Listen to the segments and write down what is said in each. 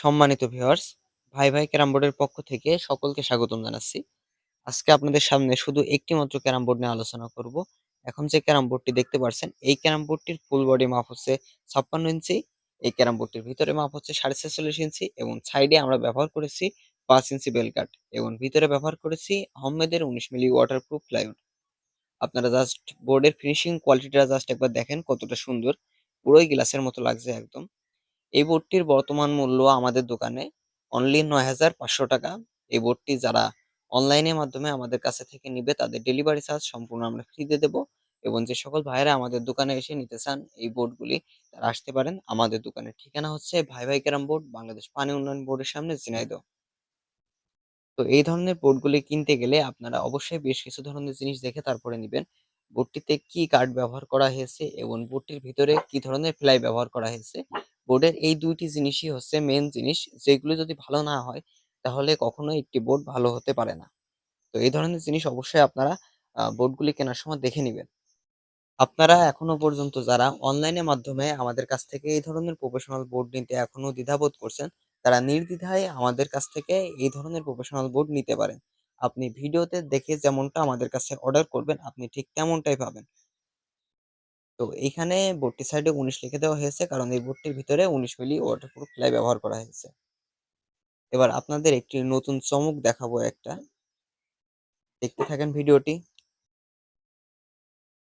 সম্মানিত ভিউয়ার্স, ভাই ভাই ক্যারাম বোর্ডের পক্ষ থেকে সকলকে স্বাগতম জানাচ্ছি। আজকে আপনাদের সামনে শুধু একটি মাত্র ক্যারাম বোর্ড নিয়ে আলোচনা করব। এখন যে ক্যারাম বোর্ডটি দেখতে পাচ্ছেন, এই ক্যারাম বোর্ডটির ফুল বডি মাপ হচ্ছে ছাপ্পান্ন ইঞ্চি। এই ক্যারাম বোর্ডটির ভিতরে মাপ হচ্ছে সাড়ে ছেচল্লিশ ইঞ্চি এবং সাইডে আমরা ব্যবহার করেছি পাঁচ ইঞ্চি বেল কাট এবং ভিতরে ব্যবহার করেছি আহমেদের উনিশ মিলি ওয়াটারপ্রুফ প্লাইউড। আপনারা জাস্ট বোর্ডের ফিনিশিং কোয়ালিটিটা জাস্ট একবার দেখেন কতটা সুন্দর। পুরোই গ্লাসের মতো লাগছে একদম। এই বোর্ডটির বর্তমান মূল্য আমাদের দোকানে অনলি নয় হাজার পাঁচশো টাকা। এই বোর্ডটি যারা অনলাইনের মাধ্যমে আমাদের কাছে থেকে নিবে, তাদের ডেলিভারি চার্জ সম্পূর্ণ আমরা ফ্রিতে দেব এবং যে সকল ভাইয়েরা আমাদের দোকানে এসে নিতে চান, এই বোর্ডগুলি তারা আসতে পারেন। আমাদের দোকানের ঠিকানা হচ্ছে ভাই ভাই ক্যারাম বোর্ড বাংলাদেশ পানি উন্নয়ন বোর্ডের সামনে, ঝিনাইদহ। তো এই ধরনের বোর্ডগুলি কিনতে গেলে আপনারা অবশ্যই বেশ কিছু ধরনের জিনিস দেখে তারপরে নেবেন। বোর্ডটিতে কি কার্ড ব্যবহার করা হয়েছে এবং বোর্ডটির ভিতরে কি ধরনের ফ্লাই ব্যবহার করা হয়েছে বোর্ডের এই দুইটি জিনিসই হচ্ছে মেন জিনিস। যেগুলো যদি ভালো না হয়, তাহলে কখনো একটি বোর্ড ভালো হতে পারে না। তো এই ধরনের জিনিস অবশ্যই আপনারা বোর্ডগুলি কেনার সময় দেখে নেবেন। আপনারা এখনও পর্যন্ত যারা অনলাইনের মাধ্যমে আমাদের কাছ থেকে এই ধরনের প্রফেশনাল বোর্ড নিতে এখনও দ্বিধাবোধ করছেন, তারা নির্দ্বিধায় আমাদের কাছ থেকে এই ধরনের প্রফেশনাল বোর্ড নিতে পারেন। আপনি ভিডিওতে দেখে যেমনটা আমাদের কাছে অর্ডার করবেন, আপনি ঠিক তেমনটাই পাবেন। তো এইখানে বোর্ডটি সাইডে উনিশ লিখে দেওয়া হয়েছে, কারণ এই বোর্ডটির ভিতরে উনিশ মিলি ওয়াটারপ্রুফ প্লাই ব্যবহার করা হয়েছে। এবার আপনাদের একটি নতুন চমক দেখাবো একটা। দেখতে থাকেন ভিডিওটি।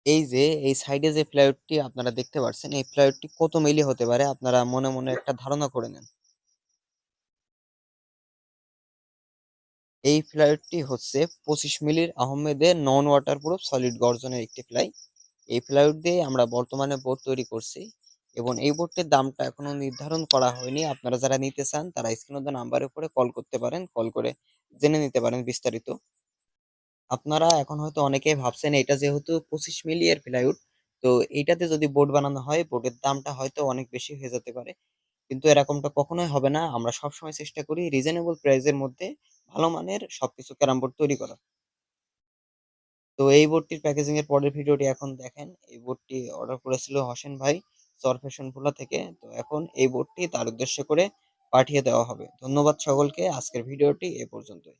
এই যে, এই সাইডে যে প্লাইউডটি আপনারা দেখতে পাচ্ছেন এই প্লাইউডটি কত মিলি হতে পারে আপনারা মনে মনে একটা ধারণা করে নেন। এই প্লাইউডটি হচ্ছে পঁচিশ মিলির আহমেদের নন ওয়াটারপ্রুফ সলিড গর্জনের একটি প্লাই। এই প্লাইউড দিয়ে আমরা বর্তমানে বোর্ড তৈরি করছি এবং এই বোর্ডটির দামটা এখনও নির্ধারণ করা হয়নি। আপনারা যারা নিতে চান, তারা স্ক্রিনে নাম্বারের উপরে কল করতে পারেন কল করে জেনে নিতে পারেন বিস্তারিত। আপনারা এখন হয়তো অনেকেই ভাবছেন এটা যেহেতু পঁচিশ মিলি এর প্লাইউড তো এইটাতে যদি বোর্ড বানানো হয় বোর্ডের দামটা হয়তো অনেক বেশি হয়ে যেতে পারে। কিন্তু এরকমটা কখনোই হবে না। আমরা সবসময় চেষ্টা করি রিজনেবল প্রাইসের মধ্যে ভালো মানের সবকিছু ক্যারাম বোর্ড তৈরি করা তো এই বোর্ডটির প্যাকেজিং এর পরের ভিডিওটি এখন দেখেন। এই বোর্ডটি অর্ডার করেছিল হোসেন ভাই সরফেশন ভোলা থেকে। তো এখন এই বোর্ডটি তার উদ্দেশ্য করে পাঠিয়ে দেওয়া হবে। ধন্যবাদ সকলকে। আজকের ভিডিওটি এ পর্যন্তই।